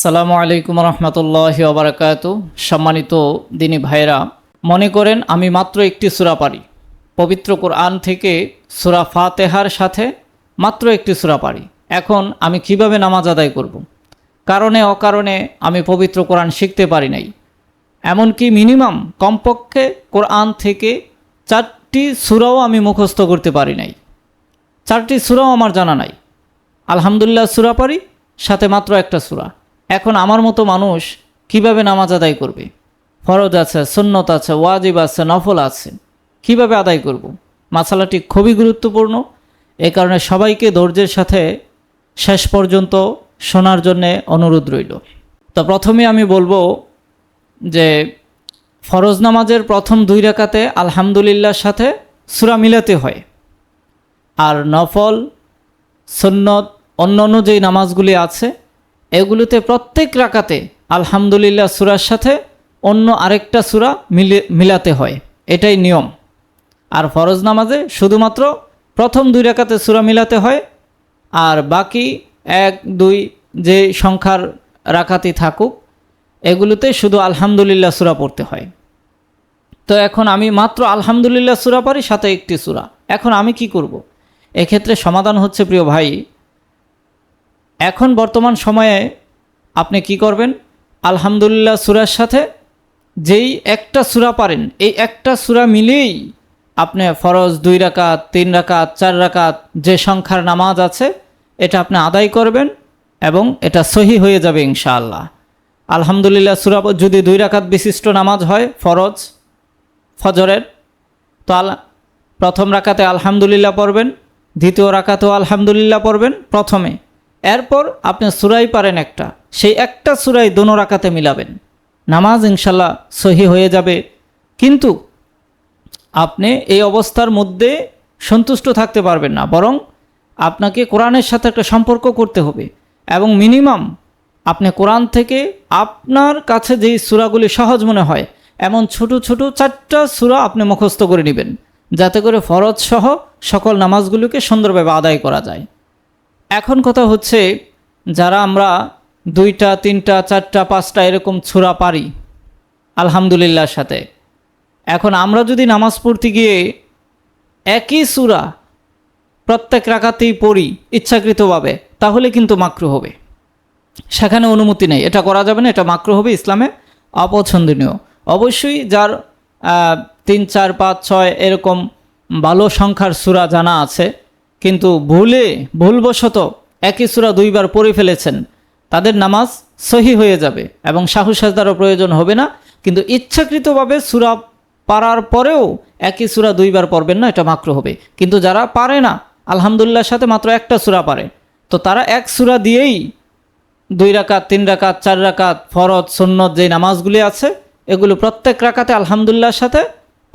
আসসালামু আলাইকুম রহমতুল্লাহ ওবরাকাত সম্মানিত দিনী ভাইরা মনে করেন আমি মাত্র একটি সুরা পারি পবিত্র কোরআন থেকে সুরা ফাতেহার সাথে মাত্র একটি সুরা পারি এখন আমি কীভাবে নামাজ আদায় করব। কারণে অকারণে আমি পবিত্র কোরআন শিখতে পারি নাই। এমনকি মিনিমাম কমপক্ষে কোরআন থেকে চারটি সুরাও আমি মুখস্থ করতে পারি নাই। চারটি সুরাও আমার জানা নাই। আলহামদুলিল্লাহ সুরা পারি সাথে মাত্র একটা সুরা। এখন আমার মতো মানুষ কীভাবে নামাজ আদায় করবে? ফরজ আছে, সুন্নত আছে, ওয়াজিব আছে, নফল আছে, কীভাবে আদায় করব। মাসালাটি খুবই গুরুত্বপূর্ণ। এ কারণে সবাইকে ধৈর্যের সাথে শেষ পর্যন্ত শোনার জন্যে অনুরোধ রইল। তো প্রথমে আমি বলব যে, ফরজ নামাজের প্রথম দুই রাকাতে আলহামদুলিল্লাহর সাথে সুরা মিলাতে হয়। আর নফল, সন্নত অন্য অন্য যেই নামাজগুলি আছে এগুলোতে প্রত্যেক রাকাতে আলহামদুলিল্লাহ সুরার সাথে অন্য আরেকটা সুরা মিলে, মিলাতে হয়। এটাই নিয়ম। আর ফরজ নামাজে শুধুমাত্র প্রথম দুই রাকাতে সুরা মিলাতে হয়, আর বাকি এক, দুই যে সংখ্যার রাকাতি থাকুক, এগুলোতে শুধু আলহামদুলিল্লাহ সুরা পড়তে হয়। তো এখন আমি মাত্র আলহামদুলিল্লাহ সুরা পারি, সাথে একটি সুরা। এখন আমি কি করব। এক্ষেত্রে সমাধান হচ্ছে, প্রিয় ভাই এখন বর্তমান সময়ে আপনি কি করবেন? আলহামদুলিল্লাহ সুরার সাথে যেই একটা সুরা পারেন, এই একটা সুরা মিলেই আপনি ফরজ দুই রাকাত, তিন রাকাত, চার রাকাত যে সংখ্যার নামাজ আছে, এটা আপনি আদায় করবেন এবং এটা সহি হয়ে যাবে ইনশাআল্লাহ। আলহামদুলিল্লাহ সুরা যদি দুই রাকাত বিশিষ্ট নামাজ হয়, ফরজ, ফজরের, তো আল প্রথম রাকাতে আলহামদুলিল্লাহ পড়বেন, দ্বিতীয় রাকাতেও আলহামদুলিল্লাহ পড়বেন, প্রথমে। এরপর আপনি সুরাই পারেন একটা। সেই একটা সুরাই দোনো রাকাতে মিলাবেন। নামাজ ইনশাল্লাহ সহি হয়ে যাবে। কিন্তু আপনি এই অবস্থার মধ্যে সন্তুষ্ট থাকতে পারবেন না। বরং আপনাকে কোরআনের সাথে একটা সম্পর্ক করতে হবে। এবং মিনিমাম আপনি কোরআন থেকে আপনার কাছে যেই সুরাগুলি সহজ মনে হয়, এমন ছোট ছোট চারটা সুরা আপনি মুখস্থ করে নেবেন। যাতে করে ফরজ সহ সকল নামাজগুলোকে সুন্দরভাবে আদায় করা যায়। এখন কথা হচ্ছে যারা আমরা দুইটা, তিনটা, চারটা, পাঁচটা এরকম ছুরা পারি, আলহামদুলিল্লাহর সাথে। এখন আমরা যদি নামাজ পড়তে গিয়ে একই সুরা প্রত্যেক রাখাতেই পড়ি ইচ্ছাকৃতভাবে, তাহলে কিন্তু মাকরু হবে। সেখানে অনুমতি নেই। এটা করা যাবে না, এটা মাকরু হবে ইসলামে অপছন্দনীয়। অবশ্যই যার তিন, চার, পাঁচ, ছয় এরকম ভালো সংখ্যার সুরা জানা আছে কিন্তু ভুলে, ভুলবশত একই সুরা দুইবার পড়ে ফেলেছেন। তাদের নামাজ সহি হয়ে যাবে এবং সাহু সাজদারও প্রয়োজন হবে না। কিন্তু ইচ্ছাকৃতভাবে সুরা পারার পরেও একই সুরা দুইবার পড়বেন না, এটা মাত্র হবে। কিন্তু যারা পারে না, আলহামদুলিল্লাহর সাথে মাত্র একটা সুরা পারে। তো তারা এক সুরা দিয়েই দুই রাকাত, তিন রাকাত, চার রাকাত, ফরজ, সুন্নত যে নামাজগুলি আছে, এগুলো প্রত্যেক রাকাতে আলহামদুলিল্লাহর সাথে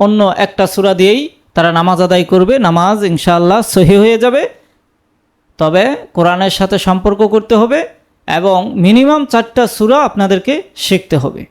অন্য একটা সুরা দিয়েই তারা নামাজ আদায় করবে, নামাজ ইনশাআল্লাহ সহি হয়ে যাবে। তবে কোরআনের সাথে সম্পর্ক করতে হবে এবং মিনিমাম চারটা সুরা আপনাদেরকে শিখতে হবে।